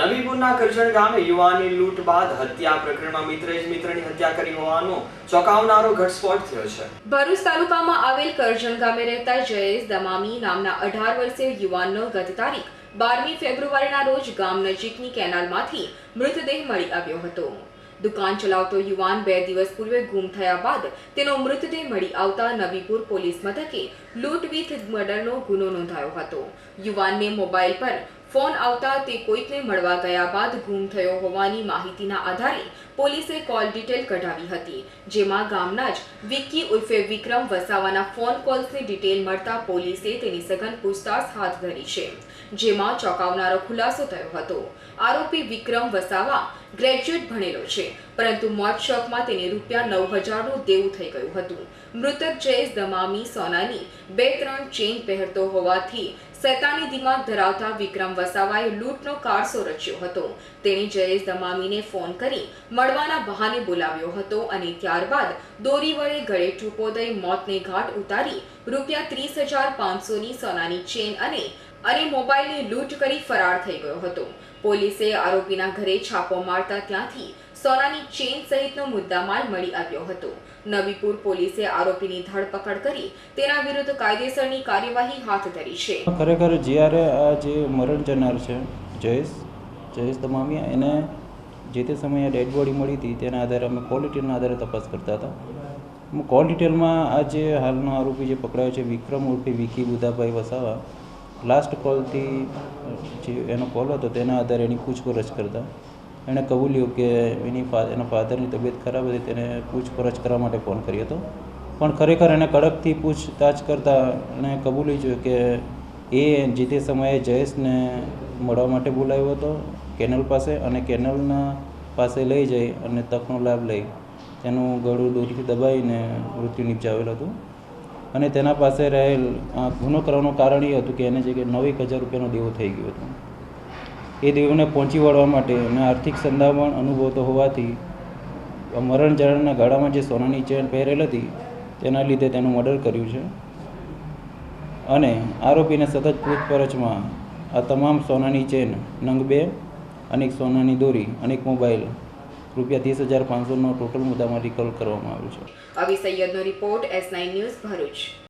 નવીપુરના કરજણ ગામે યુવાનની લૂંટ બાદ હત્યા પ્રકરણમાં મિત્રે જ મિત્રની હત્યા કરી હોવાનો ચોંકાવનારો ઘટસ્ફોટ થયો છે. ભરૂચ તાલુકામાં આવેલ કરજણ ગામે રહેતા જયેશ દમામી નામના અઢાર વર્ષીય યુવાનનો ગત તારીખ બારમી ફેબ્રુઆરીના રોજ ગામ નજીકની કેનાલમાંથી મૃતદેહ મળી આવ્યો હતો. દુકાન ચલાવતો યુવાન બે દિવસ પૂર્વે ગુમ થયા બાદ તેનો મૃતદેહ મળી આવતા નવીપુર પોલીસ મથકે લૂંટ વિથ મર્ડરનો ગુનો નોંધાયો હતો. યુવાનને મોબાઈલ પર ફોન આવતા તે કોઈકને મળવા ગયા બાદ ગુમ થયો હોવાની માહિતીના આધારે પોલીસે કોલ ડિટેલ કઢાવી હતી, જેમાં ગામના જ વિક્કી ઉર્ફે વિક્રમ વસાવાના ફોન કોલ્સની ડિટેલ મળતા પોલીસે તેની સઘન પૂછતાછ હાથ ધરી છે, જેમાં ચોંકાવનારો ખુલાસો થયો હતો. આરોપી વિક્રમ વસાવા ગ્રેજ્યુએટ ભણેલો છે, પરંતુ મોત શોખમાં તેને રૂપિયા નવ હજારનું દેવું થઈ ગયું હતું. મૃતક જયેશ દમામી સોનાની બે ત્રણ ચેઇન પહેરતો હોવાથી સૈતાની દિમાગ ધરાવતા વિક્રમ વસાવાએ લૂંટનો કારસો રચ્યો હતો. તેણે જયેશ દમામીને ફોન કરી મળવાના બહાને બોલાવ્યો હતો અને ત્યારબાદ દોરી વડે ગળે ટૂંપો દઈ મોતને ઘાટ ઉતારી રૂપિયા ત્રીસ હજાર પાંચસોની સોનાની ચેન અને અને મોબાઈલની લૂંટ કરી ફરાર થઈ ગયો હતો. પોલીસે આરોપીના ઘરે છાપો મારતા ત્યાંથી સોનાની ચેન સહિતનો મુદ્દામાલ મળી આવ્યો હતો. નવીપુર પોલીસે આરોપીની ધરપકડ કરી તેના વિરુદ્ધ કાયદેસરની કાર્યવાહી હાથ ધરી છે. ખરેખર જ્યારે આ જે મરણ જનાર છે, જયેશ જયેશ દમામિયા, એને જે તે સમયે ડેડ બોડી મળી હતી તેના આધારે અમે કોલ આધારે તપાસ કરતા હતા. કોલ ડિટેલમાં આ જે હાલનો આરોપી જે પકડાયો છે, વિક્રમ ઉર્ફે વિકી બુધાભાઈ વસાવા લાસ્ટ કોલથી જે એનો કોલ હતો તેના આધારે એની પૂછપરછ કરતા. એણે કબૂલ્યું કે એની એના ફાધરની તબિયત ખરાબ હતી, તેને પૂછપરછ કરવા માટે ફોન કર્યો હતો. પણ ખરેખર એને કડકથી પૂછતાછ કરતાં એણે કબૂલી જોયું કે એ જે તે સમયે જયેશને મળવા માટે બોલાવ્યો હતો, કેનલ પાસે અને કેનલના પાસે લઈ જઈ અને તકનો લાભ લઈ. તેનું ગળું દોરીથી દબાવીને મૃત્યુ નિપજાવેલ હતું. અને તેના પાસે રહેલ ગુનો કરવાનું કારણ એ હતું કે એને જે કે નવેક હજાર રૂપિયાનો દેવો થઈ ગયો હતો. એ દેવોને પહોંચી વળવા માટે અને આર્થિક સંદામણ અનુભવતો હોવાથી મરણ જરણના ગાળામાં જે સોનાની ચેન પહેરેલ હતી, તેના લીધે તેનું મર્ડર કર્યું છે. અને આરોપીને સતત પૂછપરછમાં આ તમામ સોનાની ચેન, નંગ બે અનેક સોનાની દોરી અનેક મોબાઈલ, રૂપિયા ત્રીસ હજાર પાંચસોનો ટોટલ મુદ્દામાં રિકવર કરવામાં આવ્યું છે. Avi સૈયદનો report, S nine news Bharuch.